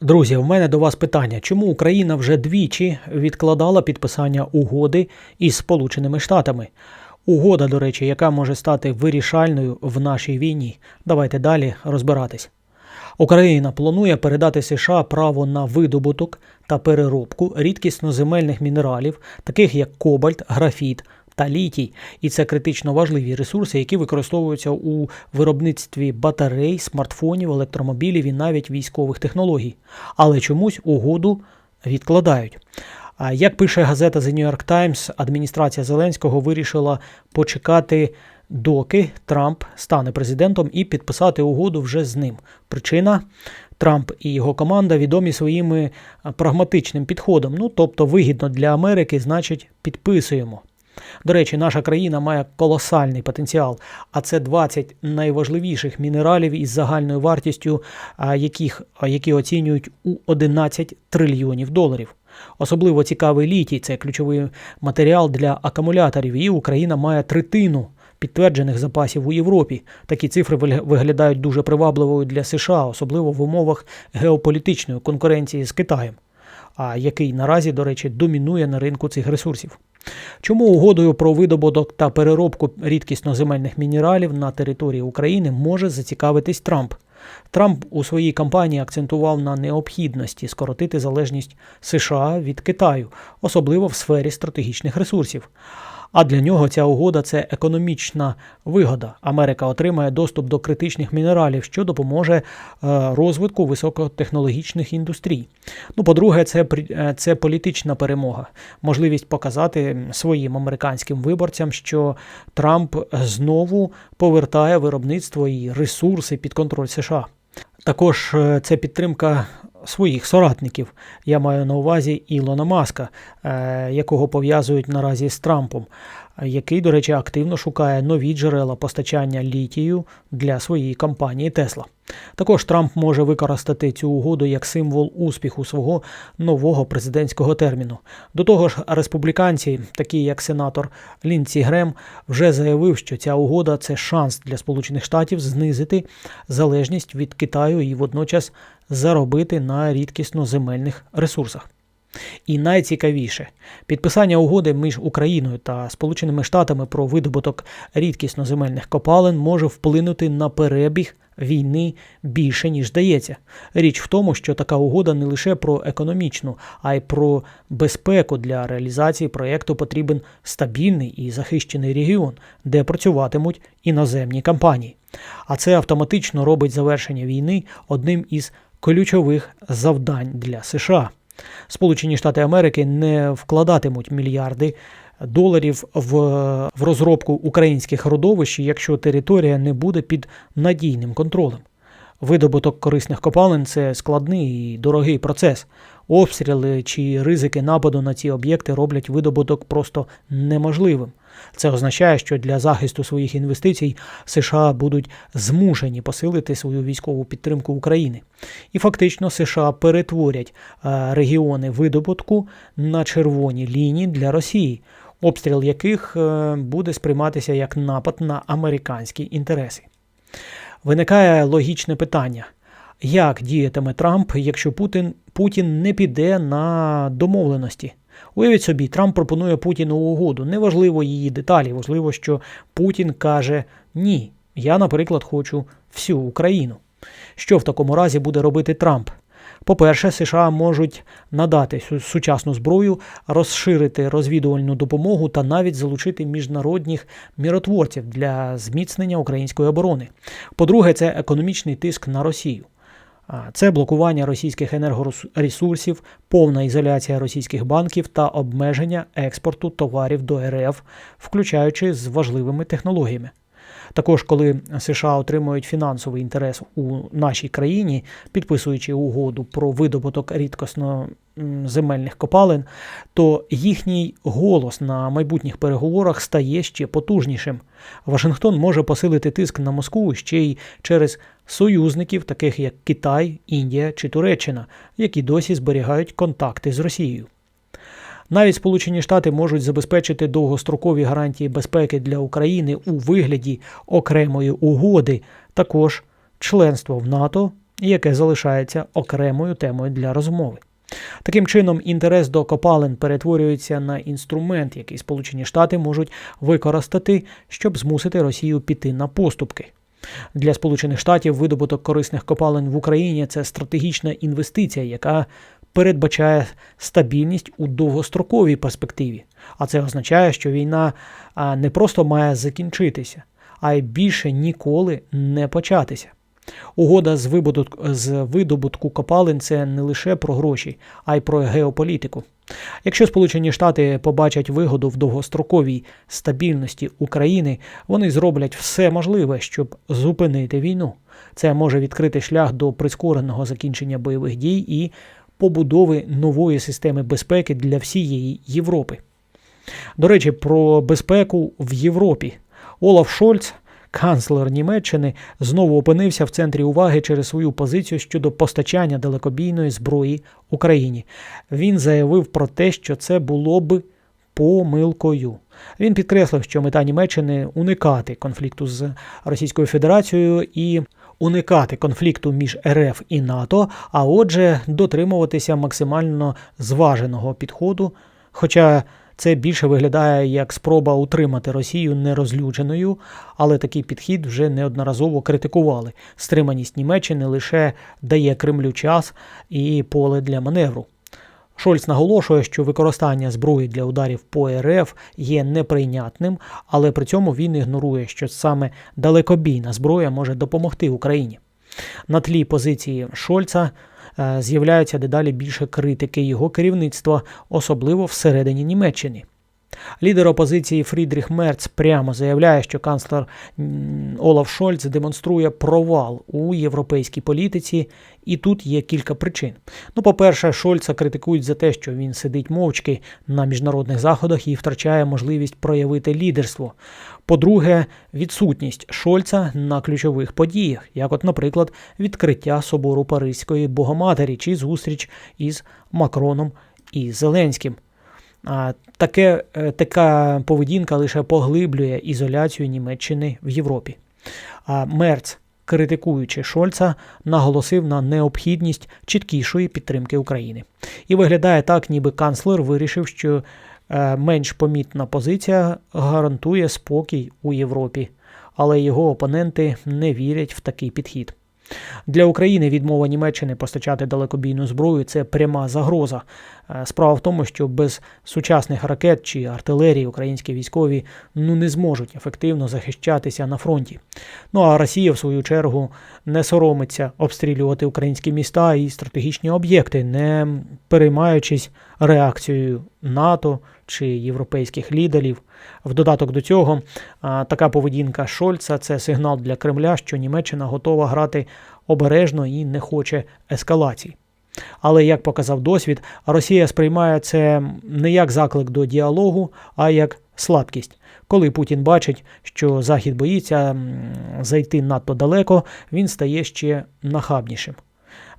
Друзі, в мене до вас питання: чому Україна вже двічі відкладала підписання угоди із Сполученими Штатами? Угода, до речі, яка може стати вирішальною в нашій війні. Давайте далі розбиратись. Україна планує передати США право на видобуток та переробку рідкісноземельних мінералів, таких як кобальт, графіт та літій, і це критично важливі ресурси, які використовуються у виробництві батарей, смартфонів, електромобілів і навіть військових технологій. Але чомусь угоду відкладають. Як пише газета The New York Times, адміністрація Зеленського вирішила почекати, доки Трамп стане президентом і підписати угоду вже з ним. Причина Трамп і його команда відомі своїми прагматичним підходом. Ну тобто вигідно для Америки, значить, підписуємо. До речі, наша країна має колосальний потенціал, а це 20 найважливіших мінералів із загальною вартістю, яких, які оцінюють у 11 трильйонів доларів. Особливо цікавий літій це ключовий матеріал для акумуляторів, і Україна має третину підтверджених запасів у Європі. Такі цифри вигля- виглядають дуже привабливою для США, особливо в умовах геополітичної конкуренції з Китаєм, який наразі, до речі, домінує на ринку цих ресурсів. Чому угодою про видобуток та переробку рідкісноземельних мінералів на території України може зацікавитись Трамп? Трамп у своїй кампанії акцентував на необхідності скоротити залежність США від Китаю, особливо в сфері стратегічних ресурсів. А для нього ця угода це економічна вигода. Америка отримає доступ до критичних мінералів, що допоможе е, розвитку високотехнологічних індустрій. Ну, по-друге, це, е, це політична перемога, можливість показати своїм американським виборцям, що Трамп знову повертає виробництво і ресурси під контроль США. Також е, це підтримка своїх соратників. Я маю на увазі Ілона Маска, е, якого пов'язують наразі з Трампом, який, до речі, активно шукає нові джерела постачання літію для своєї компанії Тесла. Також Трамп може використати цю угоду як символ успіху свого нового президентського терміну. До того ж, республіканці, такі як сенатор Лінці Грем, вже заявив, що ця угода це шанс для Сполучених Штатів знизити залежність від Китаю і водночас заробити на рідкісно-земельних ресурсах. І найцікавіше, підписання угоди між Україною та Сполученими Штатами про видобуток рідкісно-земельних копалин може вплинути на перебіг війни більше, ніж здається. Річ в тому, що така угода не лише про економічну, а й про безпеку для реалізації проєкту потрібен стабільний і захищений регіон, де працюватимуть іноземні компанії. А це автоматично робить завершення війни одним із ключових завдань для США. Сполучені Штати Америки не вкладатимуть мільярди доларів в, в розробку українських родовищ, якщо територія не буде під надійним контролем. Видобуток корисних копалин це складний і дорогий процес. Обстріли чи ризики нападу на ці об'єкти роблять видобуток просто неможливим. Це означає, що для захисту своїх інвестицій США будуть змушені посилити свою військову підтримку України. І фактично США перетворять е, регіони видобутку на червоні лінії для Росії, обстріл яких е, буде сприйматися як напад на американські інтереси. Виникає логічне питання. Як діятиме Трамп, якщо Путін, Путін не піде на домовленості? Уявіть собі, Трамп пропонує Путіну угоду. Неважливо її деталі, важливо, що Путін каже ні. Я, наприклад, хочу всю Україну. Що в такому разі буде робити Трамп? По-перше, США можуть надати сучасну зброю, розширити розвідувальну допомогу та навіть залучити міжнародних міротворців для зміцнення української оборони. По-друге, це економічний тиск на Росію. Це блокування російських енергоресурсів, повна ізоляція російських банків та обмеження експорту товарів до РФ, включаючи з важливими технологіями. Також, коли США отримують фінансовий інтерес у нашій країні, підписуючи угоду про видобуток рідкосно земельних копалин, то їхній голос на майбутніх переговорах стає ще потужнішим. Вашингтон може посилити тиск на Москву ще й через союзників, таких як Китай, Індія чи Туреччина, які досі зберігають контакти з Росією. Навіть Сполучені Штати можуть забезпечити довгострокові гарантії безпеки для України у вигляді окремої угоди, також членство в НАТО яке залишається окремою темою для розмови. Таким чином, інтерес до копалин перетворюється на інструмент, який Сполучені Штати можуть використати, щоб змусити Росію піти на поступки. Для Сполучених Штатів видобуток корисних копалин в Україні це стратегічна інвестиція, яка передбачає стабільність у довгостроковій перспективі. А це означає, що війна не просто має закінчитися, а й більше ніколи не початися. Угода з видобутку, з видобутку копалин це не лише про гроші, а й про геополітику. Якщо Сполучені Штати побачать вигоду в довгостроковій стабільності України, вони зроблять все можливе, щоб зупинити війну. Це може відкрити шлях до прискореного закінчення бойових дій і побудови нової системи безпеки для всієї Європи. До речі, про безпеку в Європі. Олаф Шольц канцлер Німеччини знову опинився в центрі уваги через свою позицію щодо постачання далекобійної зброї Україні. Він заявив про те, що це було б помилкою. Він підкреслив, що мета Німеччини уникати конфлікту з Російською Федерацією і уникати конфлікту між РФ і НАТО, а отже, дотримуватися максимально зваженого підходу. Хоча це більше виглядає як спроба утримати Росію нерозлюченою, але такий підхід вже неодноразово критикували. Стриманість Німеччини лише дає Кремлю час і поле для маневру. Шольц наголошує, що використання зброї для ударів по РФ є неприйнятним, але при цьому він ігнорує, що саме далекобійна зброя може допомогти Україні. На тлі позиції Шольца з'являються з'являється дедалі більше критики його керівництва, особливо всередині Німеччини. Лідер опозиції Фрідріх Мерц прямо заявляє, що канцлер Олаф Шольц демонструє провал у європейській політиці, і тут є кілька причин. Ну, по-перше, Шольца критикують за те, що він сидить мовчки на міжнародних заходах і втрачає можливість проявити лідерство. По-друге, відсутність Шольца на ключових подіях, як, от, наприклад, відкриття собору Паризької Богоматері чи зустріч із Макроном і Зеленським. Таке, е, Така поведінка лише поглиблює ізоляцію Німеччини в Європі. Мерц, критикуючи Шольца, наголосив на необхідність чіткішої підтримки України. І виглядає так, ніби канцлер вирішив, що е, менш помітна позиція гарантує спокій у Європі, але його опоненти не вірять в такий підхід. Для України відмова Німеччини постачати далекобійну зброю це пряма загроза. Е, справа в тому, що без сучасних ракет чи артилерії українські військові ну не зможуть ефективно захищатися на фронті. Ну а Росія, в свою чергу, не соромиться обстрілювати українські міста і стратегічні об'єкти, не переймаючись реакцією НАТО чи європейських лідерів. В додаток до цього, така поведінка Шольца це сигнал для Кремля, що Німеччина готова грати обережно і не хоче ескалацій. Але як показав досвід, Росія сприймає це не як заклик до діалогу, а як слабкість. Коли Путін бачить, що Захід боїться зайти надто далеко, він стає ще нахабнішим.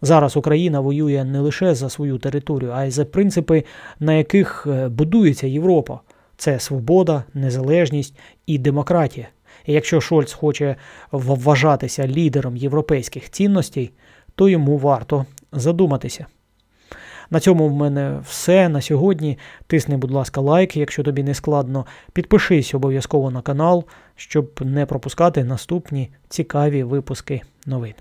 Зараз Україна воює не лише за свою територію, а й за принципи, на яких е, будується Європа. Це свобода, незалежність і демократія. І якщо Шольц хоче вважатися лідером європейських цінностей, то йому варто задуматися. На цьому в мене все на сьогодні. Тисни, будь ласка, лайк, якщо тобі не складно. Підпишись обов'язково на канал, щоб не пропускати наступні цікаві випуски новин.